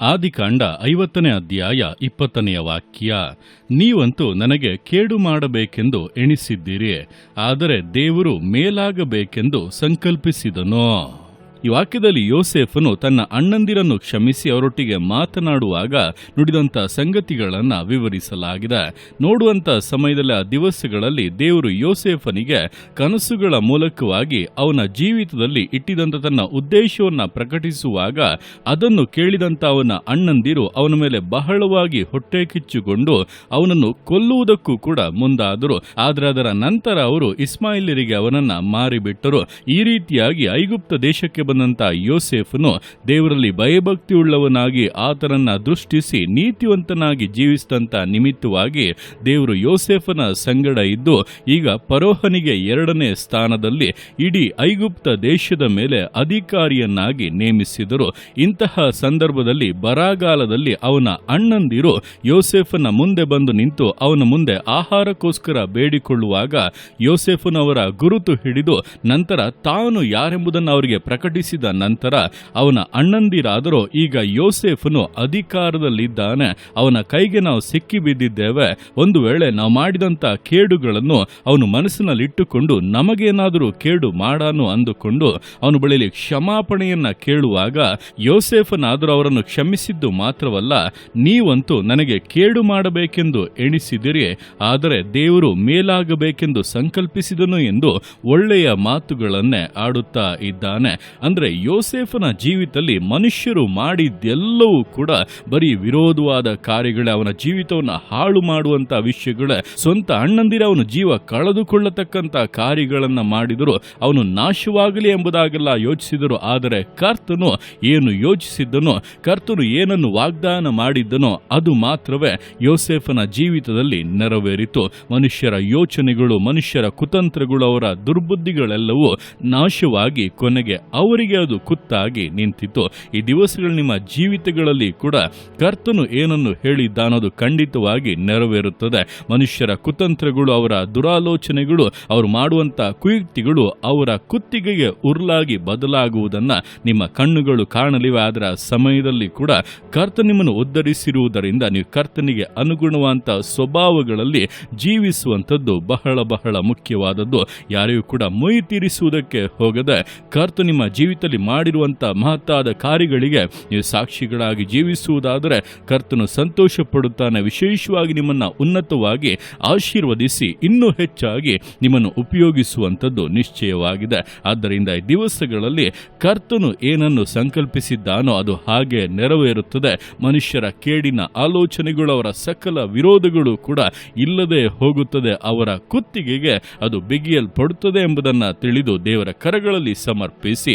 ಆದಿಕಾಂಡ ಐವತ್ತನೇ ಅಧ್ಯಾಯ ಇಪ್ಪತ್ತನೆಯ ವಾಕ್ಯ ನೀವಂತೂ ನನಗೆ ಕೇಡು ಮಾಡಬೇಕೆಂದು ಎಣಿಸಿದ್ದೀರಿ ಆದರೆ ದೇವರು ಮೇಲಾಗಬೇಕೆಂದು ಸಂಕಲ್ಪಿಸಿದನು. ಈ ವಾಕ್ಯದಲ್ಲಿ ಯೋಸೆಫನು ತನ್ನ ಅಣ್ಣಂದಿರನ್ನು ಕ್ಷಮಿಸಿ ಅವರೊಟ್ಟಿಗೆ ಮಾತನಾಡುವಾಗ ನುಡಿದಂಥ ಸಂಗತಿಗಳನ್ನು ವಿವರಿಸಲಾಗಿದೆ. ನೋಡುವಂತ ಸಮಯದಲ್ಲಿ ಆ ದಿವಸಗಳಲ್ಲಿ ದೇವರು ಯೋಸೆಫನಿಗೆ ಕನಸುಗಳ ಮೂಲಕವಾಗಿ ಅವನ ಜೀವಿತದಲ್ಲಿ ಇಟ್ಟಿದಂತ ತನ್ನ ಉದ್ದೇಶವನ್ನ ಪ್ರಕಟಿಸುವಾಗ ಅದನ್ನು ಕೇಳಿದಂತ ಅವನ ಅಣ್ಣಂದಿರು ಅವನ ಮೇಲೆ ಬಹಳವಾಗಿ ಹೊಟ್ಟೆ ಕಿಚ್ಚುಕೊಂಡು ಅವನನ್ನು ಕೊಲ್ಲುವುದಕ್ಕೂ ಕೂಡ ಮುಂದಾದರು. ಆದರೆ ಅದರ ನಂತರ ಅವರು ಇಸ್ಮಾಯಿಲರಿಗೆ ಅವನನ್ನ ಮಾರಿಬಿಟ್ಟರು. ಈ ರೀತಿಯಾಗಿ ಐಗುಪ್ತ ದೇಶಕ್ಕೆ ಬಂದಂತ ಯೋಸೆಫನು ದೇವರಲ್ಲಿ ಭಯಭಕ್ತಿಯುಳ್ಳವನಾಗಿ ಆತನನ್ನ ದೃಷ್ಟಿಸಿ ನೀತಿವಂತನಾಗಿ ಜೀವಿಸಿದಂತ ನಿಮಿತ್ತವಾಗಿ ದೇವರು ಯೋಸೆಫನ ಸಂಗಡ ಇದ್ದು, ಈಗ ಪರೋಹನಿಗೆ ಎರಡನೇ ಸ್ಥಾನದಲ್ಲಿ ಇಡೀ ಐಗುಪ್ತ ದೇಶದ ಮೇಲೆ ಅಧಿಕಾರಿಯನ್ನಾಗಿ ನೇಮಿಸಿದರು. ಇಂತಹ ಸಂದರ್ಭದಲ್ಲಿ ಬರಗಾಲದಲ್ಲಿ ಅವನ ಅಣ್ಣಂದಿರು ಯೋಸೆಫನ ಮುಂದೆ ಬಂದು ನಿಂತು ಅವನ ಮುಂದೆ ಆಹಾರಕ್ಕೋಸ್ಕರ ಬೇಡಿಕೊಳ್ಳುವಾಗ ಯೋಸೆಫನವರ ಗುರುತು ಹಿಡಿದು ನಂತರ ತಾನು ಯಾರೆಂಬುದನ್ನು ಅವರಿಗೆ ಪ್ರಕಟಿಸಿದ ನಂತರ ಅವನ ಅಣ್ಣಂದಿರಾದರೂ ಈಗ ಯೋಸೆಫನು ಅಧಿಕಾರದಲ್ಲಿದ್ದಾನೆ. ಅವನ ಕೈಗೆ ನಾವು ಸಿಕ್ಕಿ ಬಿದ್ದಿದ್ದೇವೆ. ಒಂದು ವೇಳೆ ನಾವು ಮಾಡಿದಂತ ಕೇಡುಗಳನ್ನು ಅವನು ಮನಸ್ಸಿನಲ್ಲಿಟ್ಟುಕೊಂಡು ನಮಗೇನಾದರೂ ಕೇಡು ಮಾಡಾನು ಅಂದುಕೊಂಡು ಅವನು ಬಳಿಯಲ್ಲಿ ಕ್ಷಮಾಪಣೆಯನ್ನ ಕೇಳುವಾಗ ಯೋಸೆಫನಾದರೂ ಅವರನ್ನು ಕ್ಷಮಿಸಿದ್ದು ಮಾತ್ರವಲ್ಲ, ನೀವಂತೂ ನನಗೆ ಕೇಡು ಮಾಡಬೇಕೆಂದು ಎಣಿಸಿದಿರಿ. ಆದರೆ ದೇವರು ಮೇಲಾಗಬೇಕೆಂದು ಸಂಕಲ್ಪಿಸಿದನು ಎಂದು ಒಳ್ಳೆಯ ಮಾತುಗಳನ್ನೇ ಆಡುತ್ತಾ ಇದ್ದಾನೆ. ಅಂದ್ರೆ ಯೋಸೇಫನ ಜೀವಿತದಲ್ಲಿ ಮನುಷ್ಯರು ಮಾಡಿದ್ದೆಲ್ಲವೂ ಕೂಡ ಬರೀ ವಿರೋಧವಾದ ಕಾರ್ಯಗಳೇ. ಅವನ ಜೀವಿತವನ್ನು ಹಾಳು ಮಾಡುವಂಥ ವಿಷಯಗಳೇ ಸ್ವಂತ ಅಣ್ಣಂದಿರ ಅವನು ಜೀವ ಕಳೆದುಕೊಳ್ಳತಕ್ಕಂಥ ಕಾರ್ಯಗಳನ್ನು ಮಾಡಿದರು ಅವನು ನಾಶವಾಗಲಿ ಎಂಬುದಾಗೆಲ್ಲ ಯೋಚಿಸಿದರು. ಆದರೆ ಕರ್ತನು ಏನು ಯೋಚಿಸಿದ್ದನೋ, ಕರ್ತನು ಏನನ್ನು ವಾಗ್ದಾನ ಮಾಡಿದ್ದನೋ, ಅದು ಮಾತ್ರವೇ ಯೋಸೇಫನ ಜೀವಿತದಲ್ಲಿ ನೆರವೇರಿತು. ಮನುಷ್ಯರ ಯೋಚನೆಗಳು, ಮನುಷ್ಯರ ಕುತಂತ್ರಗಳು ಅವರ ದುರ್ಬುದ್ಧಿಗಳೆಲ್ಲವೂ ನಾಶವಾಗಿ ಕೊನೆಗೆ ಅವರಿಗೆ ಅದು ಕುತ್ತಾಗಿ ನಿಂತಿತ್ತು. ಈ ದಿವಸಗಳು ನಿಮ್ಮ ಜೀವಿತಗಳಲ್ಲಿ ಕೂಡ ಕರ್ತನು ಏನನ್ನು ಹೇಳಿದ್ದಾನದು ಖಂಡಿತವಾಗಿ ನೆರವೇರುತ್ತದೆ. ಮನುಷ್ಯರ ಕುತಂತ್ರಗಳು, ಅವರ ದುರಾಲೋಚನೆಗಳು, ಅವರು ಮಾಡುವಂತ ಕುಯುಕ್ತಿಗಳು ಅವರ ಕುತ್ತಿಗೆಗೆ ಉರುಳಾಗಿ ಬದಲಾಗುವುದನ್ನ ನಿಮ್ಮ ಕಣ್ಣುಗಳು ಕಾಣಲಿವೆ. ಅದರ ಸಮಯದಲ್ಲಿ ಕೂಡ ಕರ್ತ ನಿಮ್ಮನ್ನು ಉದ್ಧರಿಸಿರುವುದರಿಂದ ನೀವು ಕರ್ತನಿಗೆ ಅನುಗುಣವಂತ ಸ್ವಭಾವಗಳಲ್ಲಿ ಜೀವಿಸುವಂಥದ್ದು ಬಹಳ ಬಹಳ ಮುಖ್ಯವಾದದ್ದು. ಯಾರಿಗೂ ಕೂಡ ಮೊಯ್ ತೀರಿಸುವುದಕ್ಕೆ ಹೋಗದೆ ಕರ್ತ ನಿಮ್ಮ ಜೀವಿತದಲ್ಲಿ ಮಾಡಿರುವಂಥ ಮಹತ್ತಾದ ಕಾರ್ಯಗಳಿಗೆ ನೀವು ಸಾಕ್ಷಿಗಳಾಗಿ ಜೀವಿಸುವುದಾದರೆ ಕರ್ತನು ಸಂತೋಷ ಪಡುತ್ತಾನೆ ವಿಶೇಷವಾಗಿ ನಿಮ್ಮನ್ನು ಉನ್ನತವಾಗಿ ಆಶೀರ್ವದಿಸಿ, ಇನ್ನೂ ಹೆಚ್ಚಾಗಿ ನಿಮ್ಮನ್ನು ಉಪಯೋಗಿಸುವಂಥದ್ದು ನಿಶ್ಚಯವಾಗಿದೆ. ಆದ್ದರಿಂದ ಈ ದಿವಸಗಳಲ್ಲಿ ಕರ್ತನು ಏನನ್ನು ಸಂಕಲ್ಪಿಸಿದ್ದಾನೋ ಅದು ಹಾಗೆ ನೆರವೇರುತ್ತದೆ. ಮನುಷ್ಯರ ಕೇಡಿನ ಆಲೋಚನೆಗಳು, ಅವರ ಸಕಲ ವಿರೋಧಗಳು ಕೂಡ ಇಲ್ಲದೆ ಹೋಗುತ್ತದೆ. ಅವರ ಕುತ್ತಿಗೆಗೆ ಅದು ಬಿಗಿಯಲ್ಪಡುತ್ತದೆ ಎಂಬುದನ್ನು ತಿಳಿದು ದೇವರ ಕರಗಳಲ್ಲಿ ಸಮರ್ಪಿಸಿ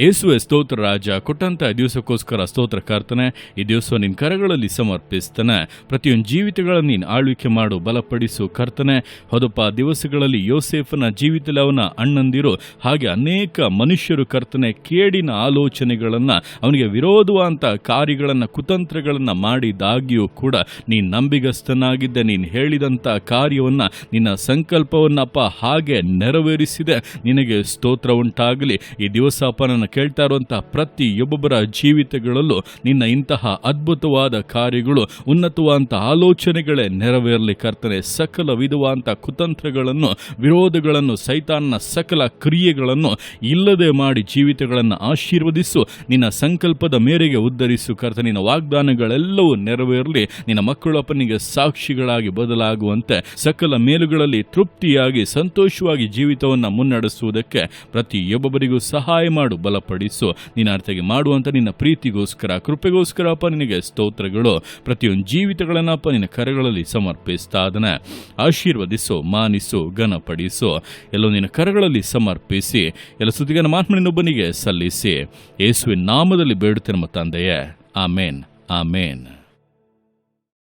ಯೇಸುವೆ ಸ್ತೋತ್ರ ರಾಜ ಕೊಟ್ಟಂತಹ ದಿವಸಕ್ಕೋಸ್ಕರ ಸ್ತೋತ್ರ ಕರ್ತನೆ ಈ ದಿವಸ ನಿನ್ನ ಕರಗಳಲ್ಲಿ ಸಮರ್ಪಿಸ್ತಾನೆ. ಪ್ರತಿಯೊಂದು ಜೀವಿತಗಳನ್ನು ನೀನು ಆಳ್ವಿಕೆ ಮಾಡು, ಬಲಪಡಿಸು, ಕರ್ತನೆ. ಹೊದಪ ದಿವಸಗಳಲ್ಲಿ ಯೋಸೇಫನ ಜೀವಿತದಲ್ಲಿ ಅವನ ಅಣ್ಣಂದಿರು, ಹಾಗೆ ಅನೇಕ ಮನುಷ್ಯರು ಕರ್ತನೆ, ಕೇಡಿನ ಆಲೋಚನೆಗಳನ್ನು, ಅವನಿಗೆ ವಿರೋಧವಂತ ಕಾರ್ಯಗಳನ್ನು, ಕುತಂತ್ರಗಳನ್ನು ಮಾಡಿದಾಗಿಯೂ ಕೂಡ ನೀನು ನಂಬಿಗಸ್ತನಾಗಿದ್ದೆ. ನೀನು ಹೇಳಿದಂಥ ಕಾರ್ಯವನ್ನು, ನಿನ್ನ ಸಂಕಲ್ಪವನ್ನಪ್ಪ ಹಾಗೆ ನೆರವೇರಿಸಿದೆ. ನಿನಗೆ ಸ್ತೋತ್ರ ಉಂಟಾಗಲಿ. ಈ ದಿವಸಪ್ಪ ನನ್ನ ಕೇಳ್ತಾ ಇರುವಂತಹ ಪ್ರತಿಯೊಬ್ಬೊಬ್ಬರ ಜೀವಿತಗಳಲ್ಲೂ ನಿನ್ನ ಇಂತಹ ಅದ್ಭುತವಾದ ಕಾರ್ಯಗಳು, ಉನ್ನತವಾದಂಥ ಆಲೋಚನೆಗಳೇ ನೆರವೇರಲಿ ಕರ್ತನೆ. ಸಕಲ ವಿಧವಾದಂಥ ಕುತಂತ್ರಗಳನ್ನು, ವಿರೋಧಗಳನ್ನು, ಸೈತಾನ್ನ ಸಕಲ ಕ್ರಿಯೆಗಳನ್ನು ಇಲ್ಲದೆ ಮಾಡಿ ಜೀವಿತಗಳನ್ನು ಆಶೀರ್ವದಿಸು. ನಿನ್ನ ಸಂಕಲ್ಪದ ಮೇರೆಗೆ ಉದ್ಧರಿಸು ಕರ್ತ ನಿನ್ನ ವಾಗ್ದಾನಗಳೆಲ್ಲವೂ ನೆರವೇರಲಿ. ನಿನ್ನ ಮಕ್ಕಳಪ್ಪನಿಗೆ ಸಾಕ್ಷಿಗಳಾಗಿ ಬದಲಾಗುವಂತೆ ಸಕಲ ಮೇಲುಗಳಲ್ಲಿ ತೃಪ್ತಿಯಾಗಿ, ಸಂತೋಷವಾಗಿ ಜೀವಿತವನ್ನು ಮುನ್ನಡೆಸುವುದಕ್ಕೆ ಪ್ರತಿಯೊಬ್ಬೊಬ್ಬರಿಗೂ ಸಹಾಯ ಮಾಡು. ಬಲಪಡಿಸು. ನಿನ್ನ ಅರ್ಥಗೆ ಮಾಡುವಂಥ ನಿನ್ನ ಪ್ರೀತಿಗೋಸ್ಕರ, ಕೃಪೆಗೋಸ್ಕರ ಅಪ್ಪ ನಿನಗೆ ಸ್ತೋತ್ರಗಳು. ಪ್ರತಿಯೊಂದು ಜೀವಿತಗಳನ್ನಪ್ಪ ನಿನ್ನ ಕರಗಳಲ್ಲಿ ಸಮರ್ಪಿಸ್ತಾ ಅದನ್ನು ಆಶೀರ್ವದಿಸು, ಮಾನಿಸು, ಘನಪಡಿಸು. ಎಲ್ಲ ನಿನ್ನ ಕರಗಳಲ್ಲಿ ಸಮರ್ಪಿಸಿ, ಎಲ್ಲ ಸುದ್ದಿಗನ ಮಾತ್ಮನಿನೊಬ್ಬನಿಗೆ ಸಲ್ಲಿಸಿ. ಯೇಸುವಿನ ನಾಮದಲ್ಲಿ ಬೇಡುತ್ತೆ ನಮ್ಮ ತಂದೆಯೇ. ಆಮೇನ್. ಆಮೇನ್.